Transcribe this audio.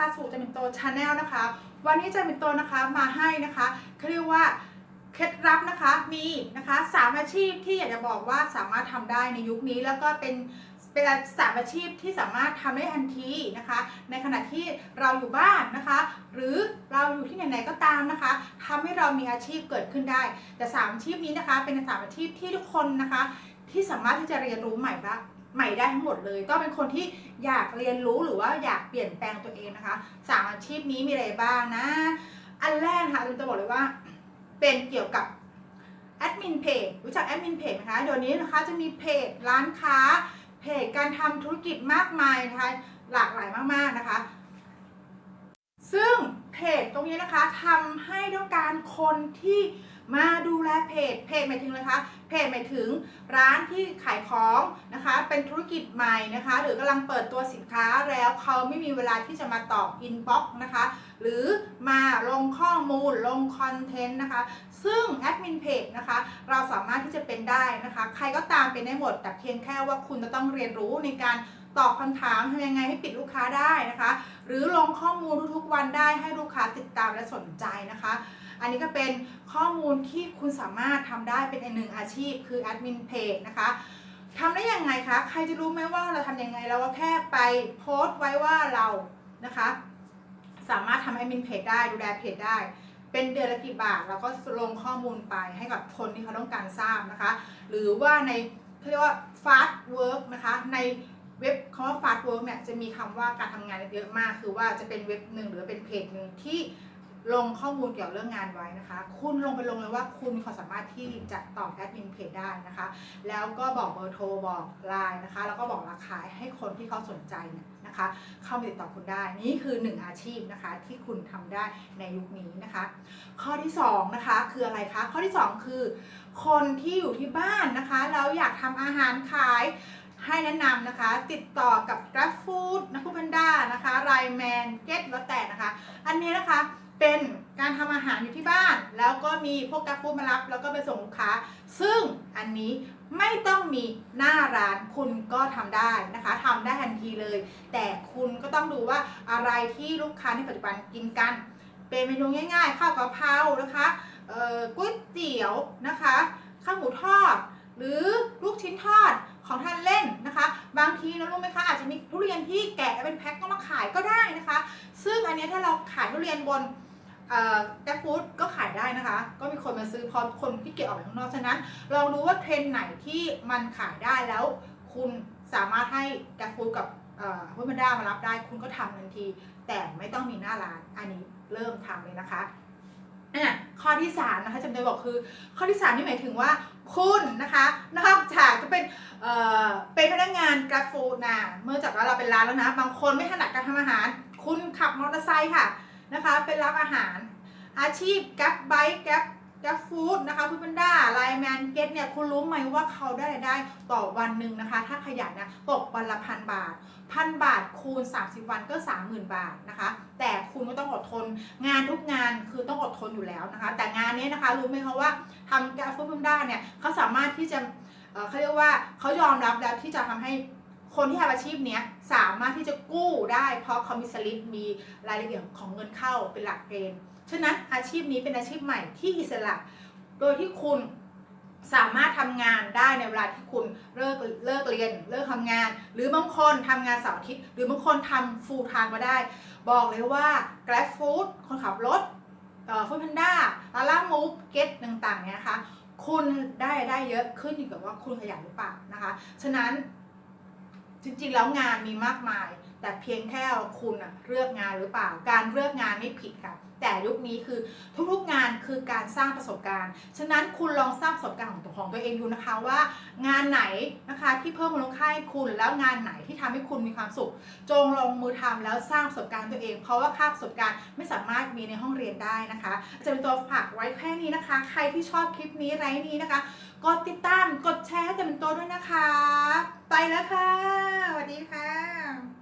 นะคะสู่จามินโตชาแนลนะคะ วันนี้จามินโตนะคะมาให้นะคะเขาเรียกว่าเคล็ดลับนะคะมีนะคะสามอาชีพที่อยากจะบอกว่าสามารถทำได้ในยุคนี้แล้วก็เป็นเป็นสามอาชีพที่สามารถทำได้ทันทีนะคะ ในขณะที่เราอยู่บ้านนะคะ หรือเราอยู่ที่ไหนๆก็ตามนะคะทำให้เรามีอาชีพเกิดขึ้นได้ แต่สามอาชีพนี้นะคะ เป็นสามอาชีพที่ทุกคนนะคะ ที่สามารถที่จะเรียนรู้ใหม่ได้ ใหม่ได้ทั้งหมดเลยต้องเป็นคนที่อยากเรียนรู้หรือว่าอยากเปลี่ยนแปลงตัวเองนะคะสามอาชีพนี้มีอะไรบ้างนะ อันแรกนะคะเราจะบอกเลยว่า เป็นเกี่ยวกับแอดมินเพจรู้จักแอดมินเพจไหมคะเดี๋ยวนี้นะคะจะมีเพจร้านค้า เพจการทำธุรกิจมากมายนะคะหลากหลายมากๆนะคะ ซึ่งเพจตรงนี้นะคะทำให้ต้องการคนที่ มาดูแลเพจ เพจหมายถึงเลยคะ เพจหมายถึงร้านที่ขายของนะคะ เป็นธุรกิจใหม่นะคะ หรือกำลังเปิดตัวสินค้าแล้วเขาไม่มีเวลาที่จะมาตอบอินบ็อกซ์นะคะ หรือมาลงข้อมูล ลงคอนเทนต์นะคะ ซึ่งแอดมินเพจนะคะ เราสามารถที่จะเป็นได้นะคะ ใครก็ตามเป็นได้หมด แต่เพียงแค่ว่าคุณจะต้องเรียนรู้ในการตอบคำถามทำยังไงให้ปิดลูกค้าได้นะคะ หรือลงข้อมูลทุกๆวันได้ให้ลูกค้าติดตามและสนใจนะคะ อันนี้ก็เป็นข้อมูลที่คุณสามารถทำได้เป็นอีกหนึ่งอาชีพ คือแอดมินเพจนะคะทำได้ยังไงคะ ใครจะรู้ไหมว่าเราทำยังไง เราก็แค่ไปโพสต์ไว้ว่าเรานะคะ สามารถทำแอดมินเพจได้ดูแลเพจได้เป็นเดือนละกี่บาทเราก็ลงข้อมูลไปให้กับคนที่เขาต้องการทราบนะคะ หรือว่าในเขาเรียกว่า fast work นะคะในเว็บคำว่า fast work เนี่ยจะมีคำว่าการทำงานเยอะมาก คือว่าจะเป็นเว็บหนึ่งหรือเป็นเพจหนึ่งที่ ลงข้อมูลเกี่ยวกับเรื่องงานไว้นะคะ คุณลงไปลงเลยว่าคุณมีความสามารถที่จะตอบแอดมินเพจได้นะคะ แล้วก็บอกเบอร์โทรบอกไลน์นะคะ แล้วก็บอกราคาให้คนที่เขาสนใจเนี่ยนะคะ เข้ามาติดต่อคุณได้ นี่คือหนึ่งอาชีพนะคะที่คุณทำได้ในยุคนี้นะคะ ข้อที่สองนะคะคืออะไรคะ ข้อที่สองคือ คนที่อยู่ที่บ้านนะคะ แล้วอยากทำอาหารขายให้แนะนำนะคะ ติดต่อกับ Grab Food นะคุณพันด้านะคะไรแมนเก็ตแล้วแต่นะคะ อันนี้นะคะ เป็นการทำอาหารอยู่ที่บ้าน แล้วก็มีพวก Grab Food มารับ แล้วก็ไปส่งลูกค้า ซึ่งอันนี้ไม่ต้องมีหน้าร้านคุณก็ทำได้นะคะทำได้ทันทีเลย แต่คุณก็ต้องดูว่าอะไรที่ลูกค้าในปัจจุบันกินกัน เป็นเมนูง่าย ๆ ข้าวกะเพรานะคะก๋วยเตี๋ยวนะคะข้าวหมูทอด หรือลูกชิ้นทอดของทานเล่นนะคะ บางทีนะรู้ไหมคะอาจจะมีทุเรียนที่แกะเป็นแพ็คก็มาขายก็ได้นะคะ ซึ่งอันนี้ถ้าเราขายทุเรียนบน แกร็บฟู้ดก็ขายได้นะคะ ก็มีคนมาซื้อพอคนที่เก็บออกไปข้างนอก ฉะนั้น ลองดูว่าเทรนไหนที่มันขายได้แล้ว คุณสามารถให้แกร็บฟู้ดกับพุทธด้ามารับได้ คุณก็ทำทันที แต่ไม่ต้องมีหน้าร้าน อันนี้เริ่มทำเลยนะคะอะข้อที่สามนะคะจำได้บอกคือ ข้อที่สามนี่หมายถึงว่าคุณนะคะนอกจากจะเป็นเอ่อเป็นพนักงานกราฟฟูดนะเมื่อจากว่าเราเป็นร้านแล้วนะ บางคนไม่ถนัดการทำอาหาร คุณขับมอเตอร์ไซค์ค่ะ นะคะเป็นรับอาหาร อาชีพแกร็บไบค์แกร็บแกร็บฟู้ดนะคะคุณบันด้าไลแมนเก็ตเนี่ยคุณรู้ไหมว่าเขาได้รายได้ต่อวันหนึ่งนะคะ ถ้าขยันนะตกวันละพันบาทพันบาทคูณ 30 วันก็ 30,000 บาทนะคะ แต่คุณก็ต้องอดทน งานทุกงานคือต้องอดทนอยู่แล้วนะคะ แต่งานนี้นะคะรู้ไหมคะว่าทำแกร็บฟู้ดบันด้าเนี่ยเขาสามารถที่จะเขาเรียกว่าเขายอมรับแล้วที่จะทำให้ คนที่ทำอาชีพเนี้ยสามารถที่จะกู้ได้เพราะเขามีสลิปมีรายละเอียดของเงินเข้าเป็นหลักเกณฑ์ฉะนั้นอาชีพนี้เป็นอาชีพใหม่ที่อิสระ โดยที่คุณสามารถทำงานได้ในเวลาที่คุณเลิกเลิกเรียนเลิกทำงาน หรือบางคนทำงานเสาร์อาทิตย์หรือบางคนทำ full time มาได้ บอกเลยว่า Grab Food คนขับรถฟู้ดแพนด้าลาล่ามูฟเก็ตต่างๆเนี่ยนะคะคุณได้ได้เยอะขึ้นอยู่กับว่าคุณขยันหรือเปล่านะคะ ฉะนั้น จริงๆ แล้วงานมีมากมาย แต่เพียงแค่คุณอะเลือกงานหรือเปล่า การเลือกงานไม่ผิดค่ะ แต่ยุคนี้คือทุกๆงานคือการสร้างประสบการณ์ ฉะนั้นคุณลองสร้างประสบการณ์ของตัวของตัวเองดูนะคะว่า งานไหนนะคะที่เพิ่มมูลค่าให้คุณแล้วงานไหนที่ทำให้คุณมีความสุข จงลงมือทำแล้วสร้างประสบการณ์ตัวเอง เพราะว่าค่าประสบการณ์ไม่สามารถมีในห้องเรียนได้นะคะ จะเป็นตัวฝากไว้แค่นี้นะคะ ใครที่ชอบคลิปนี้ไรนี้นะคะ กดติดตามกดแชร์ให้จะเป็นตัวด้วยนะคะ ไปแล้วค่ะสวัสดีค่ะ